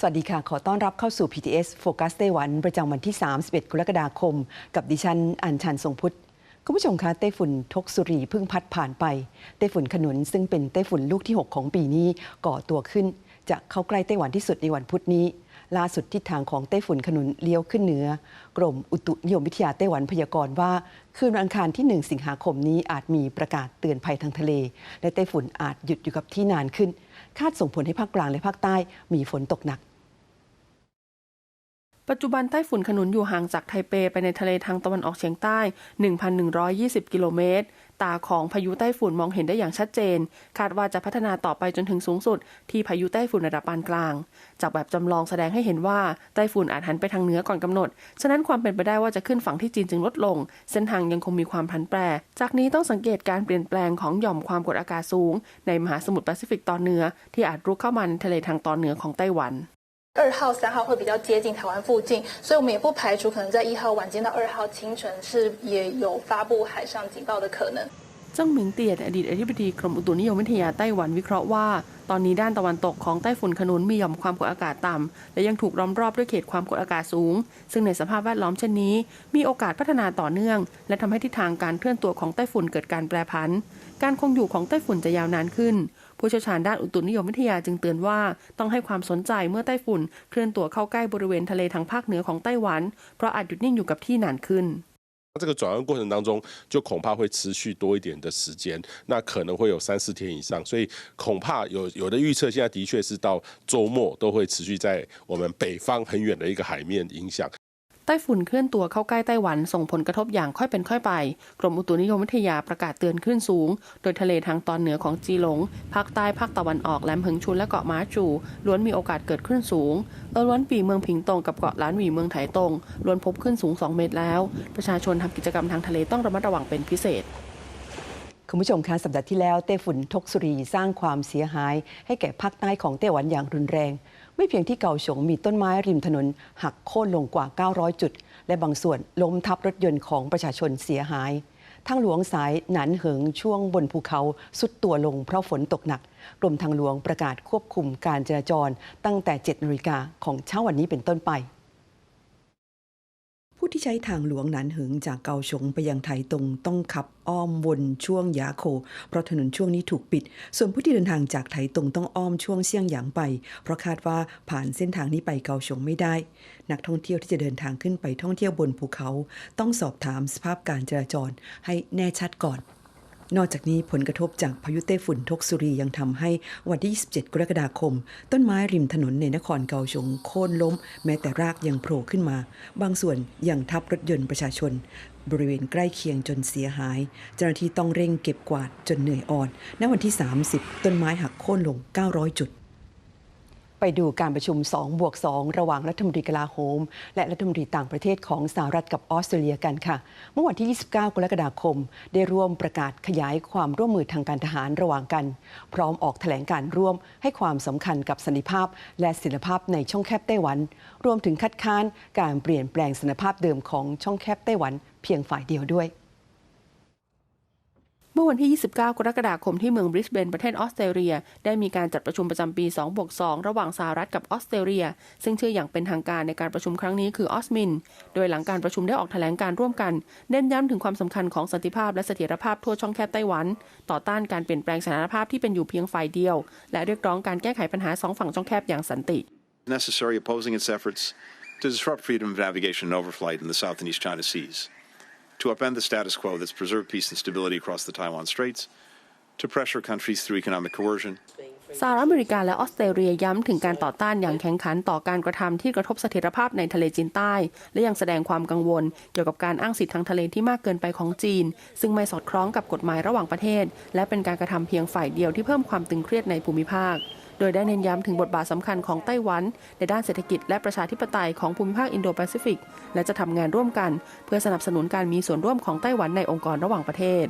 สวัสดีค่ะ ขอต้อนรับเข้าสู่ PTS Focus ไต้หวันประจำวันที่ 31 กรกฎาคม กับดิฉัน อัญชันทรงพุทธ คุณผู้ชมคะไต้ฝุ่นทกสุรีเพิ่งพัดผ่านไป ไต้ฝุ่นขนุนซึ่งเป็นไต้ฝุ่นลูกที่ 6 ของปีนี้ก่อตัวขึ้น จะเข้าใกล้ไต้หวันที่สุดในวันพุธนี้ ล่าสุดทิศทางของไต้ฝุ่นขนุนเลี้ยวขึ้นเหนือ กรมอุตุนิยมวิทยาไต้หวันพยากรณ์ว่าคืนวันอังคารที่ 1 สิงหาคมนี้อาจมีประกาศเตือนภัยทางทะเล และไต้ฝุ่นอาจหยุดอยู่กับที่นานขึ้น คาดส่งผลให้ภาคกลางและภาคใต้มีฝนตกหนัก ปัจจุบันไต้ฝุ่นขนุนอยู่ห่างจากไทเปไปในทะเลทางตะวันออกเฉียงใต้ 1,120 กิโลเมตร ตาของพายุไต้ฝุ่นมองเห็นได้อย่างชัดเจน คาดว่าจะพัฒนาต่อไปจนถึงสูงสุด ที่พายุไต้ฝุ่นระดับปานกลาง จากแบบจำลองแสดงให้เห็นว่าไต้ฝุ่นอาจหันไปทางเหนือก่อนกำหนด ฉะนั้นความเป็นไปได้ว่าจะขึ้นฝั่งที่จีนจึงลดลง เส้นทางยังคงมีความผันแปร จากนี้ต้องสังเกตการเปลี่ยนแปลงของหย่อมความกดอากาศสูง ในมหาสมุทรแปซิฟิกตอนเหนือที่อาจรุกเข้ามาในทะเลทางตอนเหนือของไต้หวัน 二号、三号会比较接近台湾附近，所以我们也不排除可能在一号晚间到二号清晨是也有发布海上警报的可能。 เจิ้งหมิงเตียดอดีตอธิบดีกรมอุตุนิยมวิทยาไต้หวันวิเคราะห์ว่า ตอนนี้ด้านตะวันตกของไต้ฝุ่นขนุนมีหย่อมความกดอากาศต่ำ และยังถูกล้อมรอบด้วยเขตความกดอากาศสูง ซึ่งในสภาพแวดล้อมเช่นนี้ มีโอกาสพัฒนาต่อเนื่อง และทำให้ทิศทางการเคลื่อนตัวของไต้ฝุ่นเกิดการแปรผัน การคงอยู่ของไต้ฝุ่นจะยาวนานขึ้น ผู้เชี่ยวชาญด้านอุตุนิยมวิทยาจึงเตือนว่าต้องให้ความสนใจเมื่อไต้ฝุ่นเคลื่อนตัวเข้าใกล้บริเวณทะเลทางภาคเหนือของไต้หวัน เพราะอาจหยุดนิ่งอยู่กับที่นานขึ้น 这个转换过程当中，就恐怕会持续多一点的时间，那可能会有三四天以上，所以恐怕有有的预测，现在的确是到周末都会持续在我们北方很远的一个海面影响。 ไต้ฝุ่นเคลื่อนตัวเข้าใกล้ไต้หวันส่งผลกระทบอย่างค่อยเป็นค่อยไป กรมอุตุนิยมวิทยาประกาศเตือนคลื่นสูง โดยทะเลทางตอนเหนือของจีหลง ภาคใต้ภาคตะวันออกแหลมเพิงชุนและเกาะม้าจูล้วนมีโอกาสเกิดคลื่นสูงเออล้วนปีเมืองผิงตงกับเกาะล้านหวีเมืองไถตงล้วนพบคลื่นสูง 2 เมตรแล้ว ประชาชนทำกิจกรรมทางทะเลต้องระมัดระวังเป็นพิเศษคุณผู้ชมคะสัปดาห์ที่แล้วไต้ฝุ่นทกสุรีสร้างความเสียหาย ให้แก่ภาคใต้ของไต้หวันอย่างรุนแรง ไม่เพียงที่เกาฉงมีต้นไม้ริมถนน หักโค่นลงกว่า 900 จุด และบางส่วนล้มทับรถยนต์ของประชาชนเสียหาย ทางหลวงสายหนันเหิงช่วงบนภูเขาสุดตัวลงเพราะฝนตกหนัก กรมทางหลวงประกาศควบคุมการจราจรตั้งแต่ 7นาฬิกาของเช้าวันนี้เป็นต้นไป ที่ใช้ทางหลวงหนานหึงจากเกาชงไปยังไถตรงต้องขับอ้อมวนช่วงยาโค เพราะถนนช่วงนี้ถูกปิด ส่วนผู้ที่เดินทางจากไถตรงต้องอ้อมช่วงเซี่ยงหยางไป เพราะคาดว่าผ่านเส้นทางนี้ไปเกาชงไม่ได้ นักท่องเที่ยวที่จะเดินทางขึ้นไปท่องเที่ยวบนภูเขา ต้องสอบถามสภาพการจราจรให้แน่ชัดก่อน นอกจากนี้ผลกระทบจากพายุเต้ฝุ่นทกสุรียังทำให้วันที่ 27 กรกฎาคม ต้นไม้ริมถนนในนครเกาฉงโค่นล้ม แม้แต่รากยังโผล่ขึ้นมา บางส่วนยังทับรถยนต์ประชาชน บริเวณใกล้เคียงจนเสียหาย เจ้าหน้าที่ต้องเร่งเก็บกวาดจนเหนื่อยอ่อน ณวันที่ 30 ต้นไม้หักโค่นลง 900 จุด ไปดูการประชุม 2 บวก 2 ระหว่างรัฐมนตรีกลาโหม และรัฐมนตรีต่างประเทศของสหรัฐกับออสเตรเลียกันค่ะ เมื่อวันที่ 29 กรกฎาคม ได้ร่วมประกาศขยายความร่วมมือทางการทหารระหว่างกัน พร้อมออกแถลงการร่วมให้ความสำคัญกับสันติภาพ และศิลภาพในช่องแคบไต้หวัน รวมถึงคัดค้านการเปลี่ยนแปลงสันติภาพเดิมของช่องแคบไต้หวัน เพียงฝ่ายเดียวด้วย มื่อวันที่ 29 กรกฎาคมที่เมืองบริสเบนประเทศออสเตรเลีย ได้มีการจัดประชุมประจำปี 2 บวก 2 ระหว่างสหรัฐกับออสเตรเลีย ซึ่งชื่ออย่างเป็นทางการในการประชุมครั้งนี้คือออสมิน โดยหลังการประชุมได้ออกแถลงการร่วมกัน เน้นย้ำถึงความสำคัญของสันติภาพและเสถียรภาพทั่วช่องแคบไต้หวัน ต่อต้านการเปลี่ยนแปลงสถานภาพที่เป็นอยู่เพียงฝ่ายเดียว และเรียกร้องการแก้ไขปัญหาสองฝั่งช่องแคบอย่างสันติ necessary opposing its efforts to disrupt freedom of navigation and overflight in the South and East China Seas, to upend the status quo that's preserved peace and stability across the Taiwan Straits, to pressure countries through economic coercion, สหรัฐอเมริกาและออสเตรเลียย้ำถึงการต่อต้านอย่างแข็งขันต่อการกระทำที่กระทบเสถียรภาพในทะเลจีนใต้ และยังแสดงความกังวล เกี่ยวกับการอ้างสิทธิทางทะเลที่มากเกินไปของจีน ซึ่งไม่สอดคล้องกับกฎหมายระหว่างประเทศ และเป็นการกระทำเพียงฝ่ายเดียวที่เพิ่มความตึงเครียดในภูมิภาค โดยได้เน้นย้ำถึงบทบาทสำคัญของไต้หวัน ในด้านเศรษฐกิจและประชาธิปไตยของภูมิภาคอินโดแปซิฟิก และจะทำงานร่วมกัน เพื่อสนับสนุนการมีส่วนร่วมของไต้หวันในองค์กรระหว่างประเทศ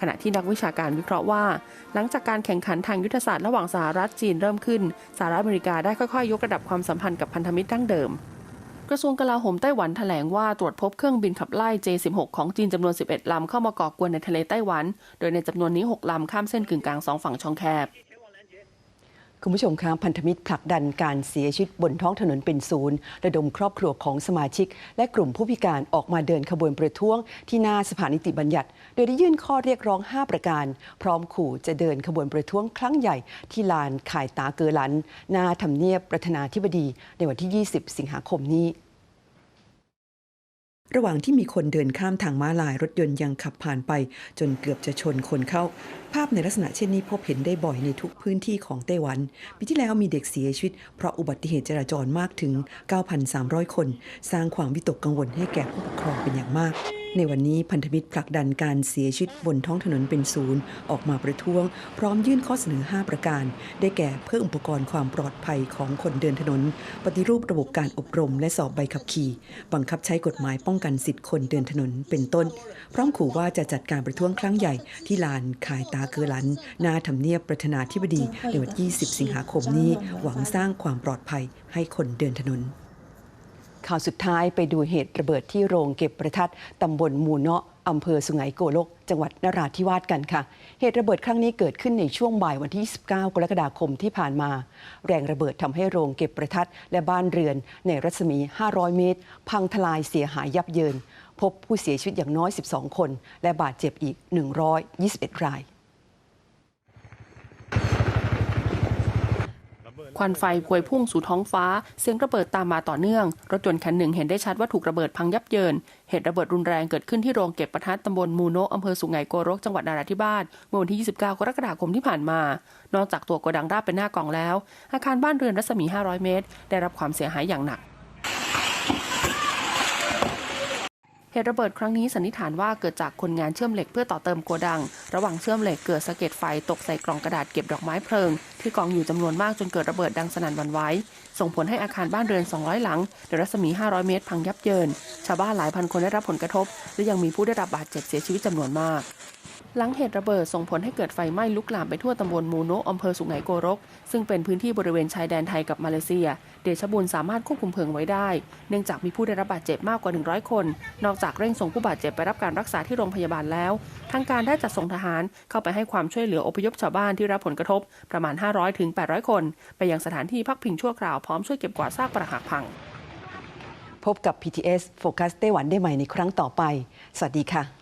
ขณะที่นักวิชาการวิเคราะห์ว่า หลังจากการแข่งขันทางยุทธศาสตร์ระหว่างสหรัฐจีนเริ่มขึ้นสหรัฐอเมริกาได้ค่อยๆ ยกระดับความสัมพันธ์กับพันธมิตรดั้งเดิม กระทรวงกลาโหมไต้หวันแถลงว่าตรวจพบเครื่องบินขับไล่ J16 ของจีนจำนวน 11 ลำเข้ามาก่อกวนในทะเลไต้หวัน โดยในจำนวนนี้ 6 ลำข้ามเส้นกึ่งกลางสองฝั่งช่องแคบ คุณผู้ชมคะพันธมิตรผลักดันการเสียชีวิตบนท้องถนนเป็นศูนย์ระดมครอบครัวของสมาชิก และกลุ่มผู้พิการออกมาเดินขบวนประท้วง ที่หน้าสภานิติบัญญัติ โดยได้ยื่นข้อเรียกร้อง 5 ประการ พร้อมขู่จะเดินขบวนประท้วงครั้งใหญ่ที่ลานข่ายตาเกอลันหน้าทำเนียบประธานาธิบดี ในวันที่ 20 สิงหาคมนี้ ระหว่างที่มีคนเดินข้ามทางม้าลายรถยนต์ยังขับผ่านไป จนเกือบจะชนคนเข้า ภาพในลักษณะเช่นนี้พบเห็นได้บ่อยในทุกพื้นที่ของไต้หวัน ปีที่แล้วมีเด็กเสียชีวิต เพราะอุบัติเหตุจราจรมากถึง 9,300 คน สร้างความวิตกกังวลให้แก่ผู้ปกครองเป็นอย่างมาก ในวันนี้พันธมิตรผลักดันการเสียชีวิตบนท้องถนนเป็นศูนย์ ออกมาประท้วง พร้อมยื่นข้อเสนอ 5 ประการ ได้แก่เพิ่มอุปกรณ์ความปลอดภัยของคนเดินถนน ปฏิรูประบบการอบรมและสอบใบขับขี่ บังคับใช้กฎหมายป้องกันสิทธิคนเดินถนนเป็นต้น พร้อมขู่ว่าจะจัดการประท้วงครั้งใหญ่ที่ลานขายตาเกอลันหนาทำเนียบประธานาธิบดีในวันที่ 20 สิงหาคมนี้หวังสร้างความปลอดภัยให้คนเดินถนน ข่าวสุดท้ายไปดูเหตุระเบิดที่โรงเก็บประทัดตำบลมูเนาะอำเภอสุไหงโกลก จังหวัดนราธิวาสกันค่ะ เหตุระเบิดครั้งนี้เกิดขึ้นในช่วงบ่ายวันที่ 29 กรกฎาคมที่ผ่านมา แรงระเบิดทำให้โรงเก็บประทัดและบ้านเรือน ในรัศมี 500 เมตร พังทลายเสียหายยับเยิน พบผู้เสียชีวิตอย่างน้อย 12 คน และบาดเจ็บอีก 121 ราย ค วันไฟพวยพุ่งสู่ท้องฟ้า เสียงระเบิดตามมาต่อเนื่อง รถยนต์คันหนึ่งเห็นได้ชัดว่าถูกระเบิดพังยับเยิน เหตุระเบิดรุนแรงเกิดขึ้นที่โรงเก็บประทัดตำบลมูโนะอำเภอสุไหงโกรกจังหวัดนราธิวาสเมื่อวันที่ 29 กรกฎาคมที่ผ่านมา นอกจากตัวโกดังราบเป็นหน้ากล่องแล้ว อาคารบ้านเรือนรัศมี 500 เมตร ได้รับความเสียหายอย่างหนัก เหตุระเบิดครั้งนี้สันนิษฐานว่าเกิดจากคนงานเชื่อมเหล็กเพื่อต่อเติมโกดัง ระหว่างเชื่อมเหล็กเกิดสะเก็ดไฟตกใส่กล่องกระดาษเก็บดอกไม้เพลิง ที่กองอยู่จำนวนมากจนเกิดระเบิดดังสนั่นหวันไหวส่งผลให้อาคารบ้านเรือน 200 หลังในรัศมี 500 เมตร พังยับเยิน ชาวบ้านหลายพันคนได้รับผลกระทบ และยังมีผู้ได้รับบาดเจ็บเสียชีวิตจำนวนมาก หลังเหตุระเบิดส่งผลให้เกิดไฟไหม้ลุกลามไปทั่วตำบลมูโนะอำเภอสุไหงโกรก ซึ่งเป็นพื้นที่บริเวณชายแดนไทยกับมาเลเซีย เดชบุญสามารถควบคุมเพลิงไว้ได้ เนื่องจากมีผู้ได้รับบาดเจ็บมากกว่า 100 คน นอกจากเร่งส่งผู้บาดเจ็บไปรับการรักษาที่โรงพยาบาลแล้ว ทางการได้จัดส่งทหารเข้าไปให้ความช่วยเหลืออพยพชาวบ้านที่รับผลกระทบประมาณ 500ถึง800 คน ไปยังสถานที่พักพิงชั่วคราวพร้อมช่วยเก็บกวาดซากปรักหักพัง พบกับ PTS โฟกัสไต้หวันได้ใหม่ในครั้งต่อไป สวัสดีค่ะ